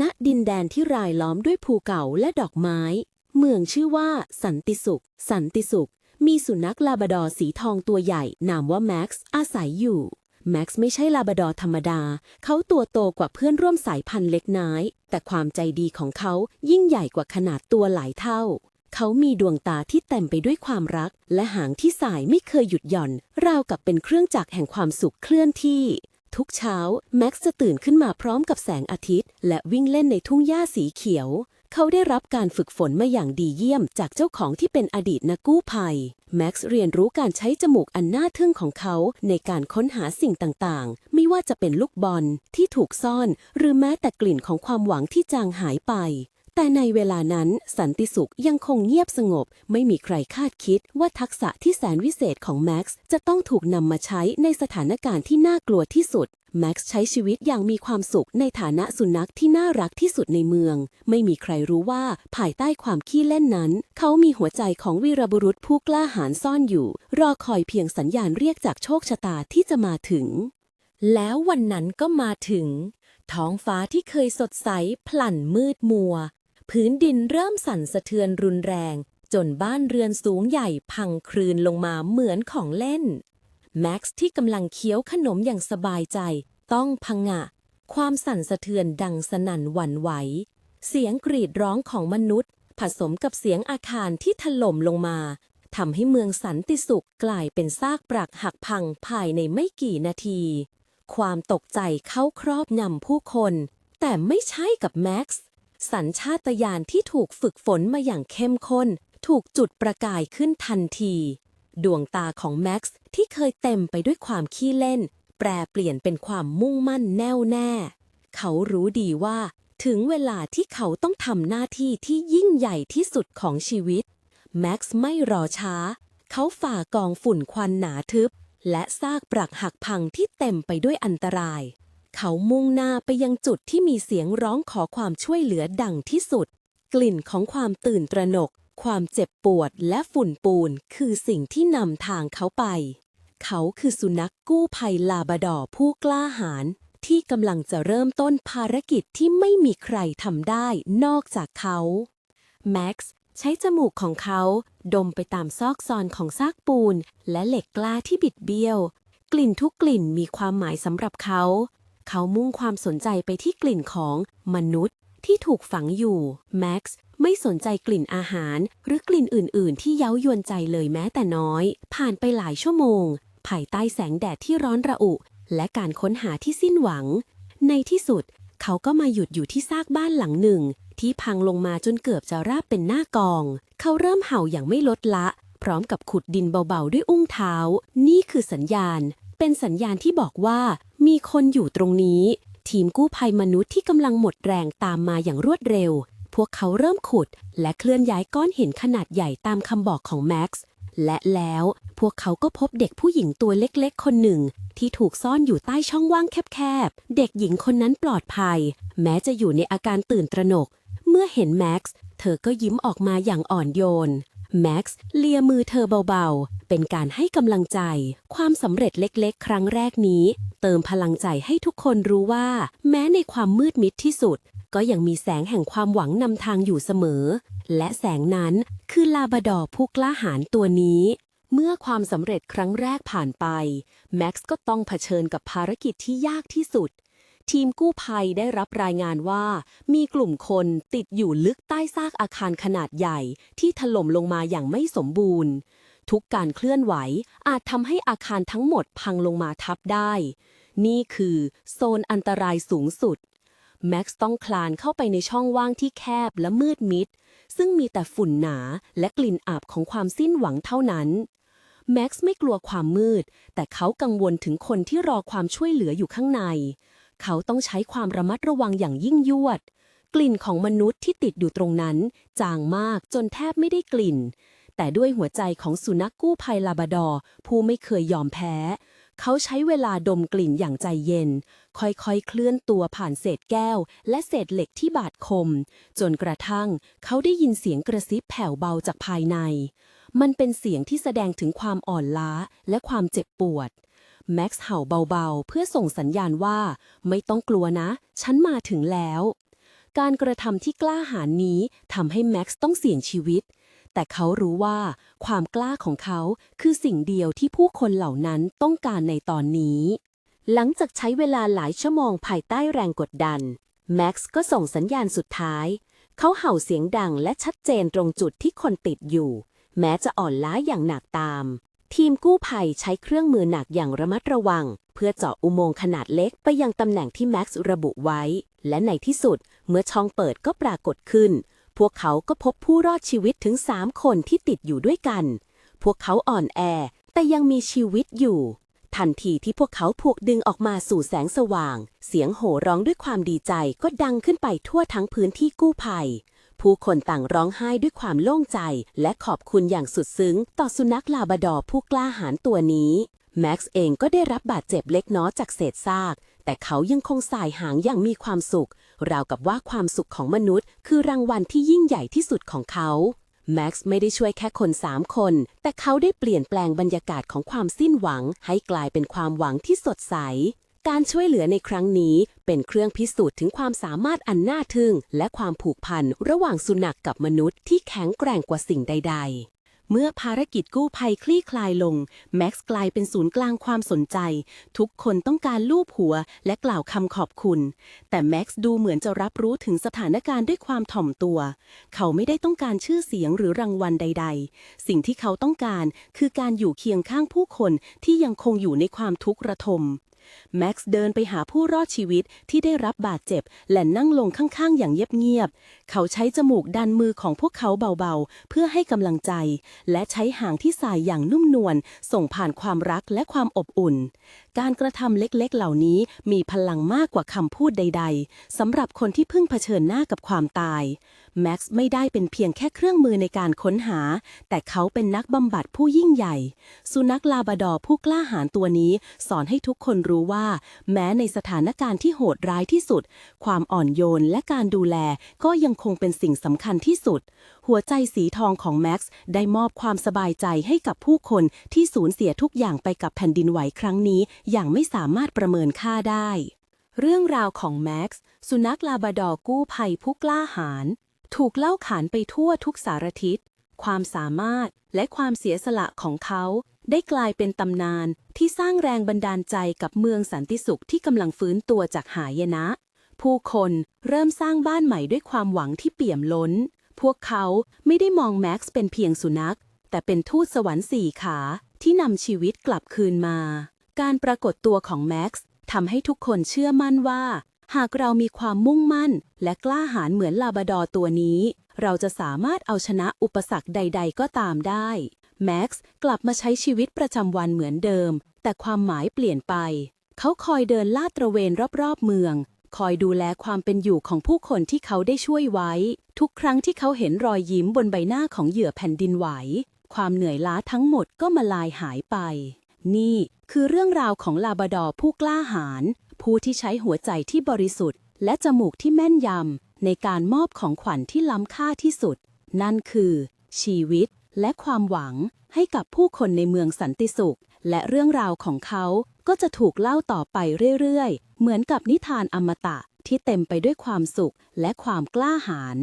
ณดินแดนที่รายล้อมด้วยภูเก่าและดอกไม้ เมืองชื่อว่าสันติสุข สันติสุข มีสุนัขลาบดอร์สีทองตัวใหญ่ นามว่าแม็กซ์อาศัยอยู่ แม็กซ์ไม่ใช่ลาบดอร์ธรรมดา เขาตัวโตกว่าเพื่อนร่วมสายพันธุ์เล็กน้อย แต่ความใจดีของเขายิ่งใหญ่กว่าขนาดตัวหลายเท่า เขามีดวงตาที่เต็มไปด้วยความรัก และหางที่สายไม่เคยหยุดหย่อน ราวกับเป็นเครื่องจักรแห่งความสุขเคลื่อนที่ ทุกเช้า แม็กซ์จะตื่นขึ้นมาพร้อมกับแสงอาทิตย์ และวิ่งเล่นในทุ่งหญ้าสีเขียว เขาได้รับการฝึกฝนมาอย่างดีเยี่ยมจากเจ้าของที่เป็นอดีตนักกู้ภัย แม็กซ์เรียนรู้การใช้จมูกอันน่าทึ่งของเขาในการค้นหาสิ่งต่างๆ ไม่ว่าจะเป็นลูกบอลที่ถูกซ่อน หรือแม้แต่กลิ่นของความหวังที่จางหายไป แต่ในเวลานั้นสันติสุขยังคงเงียบสงบ ไม่มีใครคาดคิดว่าทักษะที่แสนวิเศษของแม็กซ์จะต้องถูกนำมาใช้ในสถานการณ์ที่น่ากลัวที่สุด แม็กซ์ใช้ชีวิตอย่างมีความสุขในฐานะสุนัขที่น่ารักที่สุดในเมือง ไม่มีใครรู้ว่าภายใต้ความขี้เล่นนั้น เขามีหัวใจของวีรบุรุษผู้กล้าหาญซ่อนอยู่ รอคอยเพียงสัญญาณเรียกจากโชคชะตาที่จะมาถึง แล้ววันนั้นก็มาถึง ท้องฟ้าที่เคยสดใสพลันมืดมัว พื้นดินเริ่มสั่นสะเทือนรุนแรง จนบ้านเรือนสูงใหญ่พังคลืนลงมาเหมือนของเล่น แม็กซ์ที่กำลังเคี้ยวขนมอย่างสบายใจ ต้องพังะ ความสั่นสะเทือนดังสนั่นหวั่นไหว เสียงกรีดร้องของมนุษย์ ผสมกับเสียงอาคารที่ถล่มลงมาทำให้เมืองสันติสุขกลายเป็นซากปรักหักพังภายในไม่กี่นาที ความตกใจเข้าครอบงำผู้คน แต่ไม่ใช่กับแม็กซ์ สัญชาตญาณที่ถูกฝึกฝนมาอย่างเข้มข้น ถูกจุดประกายขึ้นทันที ดวงตาของแม็กซ์ที่เคยเต็มไปด้วยความขี้เล่น แปรเปลี่ยนเป็นความมุ่งมั่นแน่วแน่ เขารู้ดีว่า ถึงเวลาที่เขาต้องทำหน้าที่ที่ยิ่งใหญ่ที่สุดของชีวิต แม็กซ์ไม่รอช้า เขาฝ่ากองฝุ่นควันหนาทึบ และซากปรักหักพังที่เต็มไปด้วยอันตราย เขามุ่งหน้าไปยังจุดที่มีเสียงร้องขอความช่วยเหลือดังที่สุด กลิ่นของความตื่นตระหนก ความเจ็บปวดและฝุ่นปูน คือสิ่งที่นำทางเขาไป เขาคือสุนัขกู้ภัยลาบราดอผู้กล้าหาญที่กำลังจะเริ่มต้นภารกิจที่ไม่มีใครทำได้นอกจากเขาแม็กซ์ใช้จมูกของเขา ดมไปตามซอกซอนของซากปูน และเหล็กกล้าที่บิดเบี้ยว กลิ่นทุกกลิ่นมีความหมายสำหรับเขา เขามุ่งความสนใจไปที่กลิ่นของมนุษย์ที่ถูกฝังอยู่ แม็กซ์ไม่สนใจกลิ่นอาหาร หรือกลิ่นอื่น ๆ ที่เย้ายวนใจเลยแม้แต่น้อย ผ่านไปหลายชั่วโมง ภายใต้แสงแดดที่ร้อนระอุ และการค้นหาที่สิ้นหวัง ในที่สุด เขาก็มาหยุดอยู่ที่ซากบ้านหลังหนึ่ง ที่พังลงมาจนเกือบจะราบเป็นหน้ากอง เขาเริ่มเห่าอย่างไม่ลดละ พร้อมกับขุดดินเบา ๆ ด้วยอุ้งเท้า นี่คือสัญญาณ เป็นสัญญาณที่บอกว่า มีคนอยู่ตรงนี้ ทีมกู้ภัยมนุษย์ที่กำลังหมดแรงตามมาอย่างรวดเร็ว พวกเขาเริ่มขุด และเคลื่อนย้ายก้อนหินขนาดใหญ่ตามคำบอกของแม็กซ์และแล้วพวกเขาก็พบเด็กผู้หญิงตัวเล็กๆ คนหนึ่ง ที่ถูกซ่อนอยู่ใต้ช่องว่างแคบๆ เด็กหญิงคนนั้นปลอดภัย แม้จะอยู่ในอาการตื่นตระหนก เมื่อเห็นแม็กซ์เธอก็ยิ้มออกมาอย่างอ่อนโยน แม็กซ์เลียมือเธอเบาๆ เป็นการให้กำลังใจ ความสำเร็จเล็กๆ ครั้งแรกนี้ เติมพลังใจให้ทุกคนรู้ว่า แม้ในความมืดมิดที่สุด ก็ยังมีแสงแห่งความหวังนำทางอยู่เสมอ และแสงนั้นคือลาบาดอร์ผู้กล้าหาญตัวนี้ เมื่อความสำเร็จครั้งแรกผ่านไป แม็กซ์ก็ต้องเผชิญกับภารกิจที่ยากที่สุด ทีมกู้ภัยได้รับรายงานว่า มีกลุ่มคนติดอยู่ลึกใต้ซากอาคารขนาดใหญ่ ที่ถล่มลงมาอย่างไม่สมบูรณ์ ทุกการเคลื่อนไหวอาจทำให้อาคารทั้งหมดพังลงมาทับได้ นี่คือโซนอันตรายสูงสุด แม็กซ์ต้องคลานเข้าไปในช่องว่างที่แคบและมืดมิด ซึ่งมีแต่ฝุ่นหนาและกลิ่นอับของความสิ้นหวังเท่านั้น แม็กซ์ไม่กลัวความมืด แต่เขากังวลถึงคนที่รอความช่วยเหลืออยู่ข้างใน เขาต้องใช้ความระมัดระวังอย่างยิ่งยวดกลิ่นของมนุษย์ที่ติดอยู่ตรงนั้น จางมากจนแทบไม่ได้กลิ่น แต่ด้วยหัวใจของสุนัขกู้ภัยลาบราดอผู้ไม่เคยยอมแพ้ เขาใช้เวลาดมกลิ่นอย่างใจเย็น ค่อยๆ เคลื่อนตัวผ่านเศษแก้ว และเศษเหล็กที่บาดคม จนกระทั่งเขาได้ยินเสียงกระซิบแผ่วเบาจากภายใน มันเป็นเสียงที่แสดงถึงความอ่อนล้าและความเจ็บปวดแม็กซ์เห่าเบาๆ เพื่อส่งสัญญาณว่า ไม่ต้องกลัวนะ ฉันมาถึงแล้ว การกระทำที่กล้าหาญนี้ทำให้แม็กซ์ต้องเสี่ยงชีวิต แต่เขารู้ว่าความกล้าของเขาคือสิ่งเดียวที่ผู้คนเหล่านั้นต้องการในตอนนี้ หลังจากใช้เวลาหลายชั่วโมงภายใต้แรงกดดัน แม็กซ์ก็ส่งสัญญาณสุดท้าย เขาเห่าเสียงดังและชัดเจนตรงจุดที่คนติดอยู่ แม้จะอ่อนล้าอย่างหนักตาม ทีมกู้ภัยใช้เครื่องมือหนักอย่างระมัดระวัง เพื่อเจาะอุโมงค์ขนาดเล็กไปยังตำแหน่งที่แม็กซ์ระบุไว้ และในที่สุด เมื่อช่องเปิดก็ปรากฏขึ้น พวกเขาก็พบผู้รอดชีวิตถึงสามคนที่ติดอยู่ด้วยกัน พวกเขาอ่อนแอ แต่ยังมีชีวิตอยู่ ทันทีที่พวกเขาผูกดึงออกมาสู่แสงสว่าง เสียงโห่ร้องด้วยความดีใจก็ดังขึ้นไปทั่วทั้งพื้นที่กู้ภัย ผู้คนต่างร้องไห้ด้วยความโล่งใจ และขอบคุณอย่างสุดซึ้ง ต่อสุนัขลาบดอร์ผู้กล้าหาญตัวนี้ แม็กซ์เองก็ได้รับบาดเจ็บเล็กน้อยจากเศษซาก แต่เขายังคงสายหางอย่างมีความสุข ราวกับว่าความสุขของมนุษย์ คือรางวัลที่ยิ่งใหญ่ที่สุดของเขาแม็กซ์ไม่ได้ช่วยแค่คนสามคน แต่เขาได้เปลี่ยนแปลงบรรยากาศของความสิ้นหวัง ให้กลายเป็นความหวังที่สดใส การช่วยเหลือในครั้งนี้เป็นเครื่องพิสูจน์ถึงความสามารถอันน่าทึ่ง และความผูกพันระหว่างสุนัขกกับมนุษย์ที่แข็งแกร่งกว่าสิ่งใด ๆ เมื่อภารกิจกู้ภัยคลี่คลายลง แม็กซ์กลายเป็นศูนย์กลางความสนใจ ทุกคนต้องการลูบหัวและกล่าวคำขอบคุณ แต่แม็กซ์ดูเหมือนจะรับรู้ถึงสถานการณ์ด้วยความถ่อมตัว เขาไม่ได้ต้องการชื่อเสียงหรือรางวัลใด ๆ สิ่งที่เขาต้องการคือการอยู่เคียงข้างผู้คนที่ยังคงอยู่ในความทุกข์ระทม แม็กซ์เดินไปหาผู้รอดชีวิตที่ได้รับบาดเจ็บ และนั่งลงข้างๆ อย่างเงียบๆ เขาใช้จมูกดันมือของพวกเขาเบาๆ เพื่อให้กำลังใจ และใช้หางที่สายอย่างนุ่มนวลส่งผ่านความรักและความอบอุ่นการกระทำเล็กๆ เหล่านี้มีพลังมากกว่าคำพูดใด ๆสำหรับคนที่เพิ่งเผชิญหน้ากับความตาย แม็กซ์ไม่ได้เป็นเพียงแค่เครื่องมือในการค้นหา แต่เขาเป็นนักบำบัดผู้ยิ่งใหญ่ สุนัขลาบาดอร์ผู้กล้าหาญตัวนี้ สอนให้ทุกคนรู้ว่า แม้ในสถานการณ์ที่โหดร้ายที่สุด ความอ่อนโยนและการดูแลก็ยังคงเป็นสิ่งสำคัญที่สุด หัวใจสีทองของแม็กซ์ได้มอบความสบายใจให้กับผู้คนที่สูญเสียทุกอย่างไปกับแผ่นดินไหวครั้งนี้อย่างไม่สามารถประเมินค่าได้ เรื่องราวของแม็กซ์สุนัขลาบาดอกู้ภัยผู้กล้าหาญถูกเล่าขานไปทั่วทุกสารทิศ ความสามารถและความเสียสละของเขาได้กลายเป็นตำนานที่สร้างแรงบันดาลใจกับเมืองสันติสุขที่กำลังฟื้นตัวจากหายนะ ผู้คนเริ่มสร้างบ้านใหม่ด้วยความหวังที่เปี่ยมล้น พวกเขาไม่ได้มองแม็กซ์เป็นเพียงสุนัข แต่เป็นทูตสวรรค์สี่ขาที่นำชีวิตกลับคืนมา การปรากฏตัวของแม็กซ์ทำให้ทุกคนเชื่อมั่นว่า หากเรามีความมุ่งมั่น และกล้าหาญเหมือนลาบาดอร์ตัวนี้ เราจะสามารถเอาชนะอุปสรรคใด ๆ ก็ตามได้แม็กซ์กลับมาใช้ชีวิตประจำวันเหมือนเดิม แต่ความหมายเปลี่ยนไป เขาคอยเดินลาดตระเวนรอบๆเมือง คอยดูแลความเป็นอยู่ของผู้คนที่เขาได้ช่วยไว้ ทุกครั้งที่เขาเห็นรอยยิ้มบนใบหน้าของเหยื่อแผ่นดินไหว ความเหนื่อยล้าทั้งหมดก็มาลายหายไป นี่คือเรื่องราวของลาบาดอผู้กล้าหาญผู้ที่ใช้หัวใจที่บริสุทธิ์ และจมูกที่แม่นยำในการมอบของขวัญที่ล้ำค่าที่สุด นั่นคือ ชีวิตและความหวังให้กับผู้คนในเมืองสันติสุข และเรื่องราวของเขาก็จะถูกเล่าต่อไปเรื่อยๆ เหมือนกับนิทานอมตะที่เต็มไปด้วยความสุขและความกล้าหาญ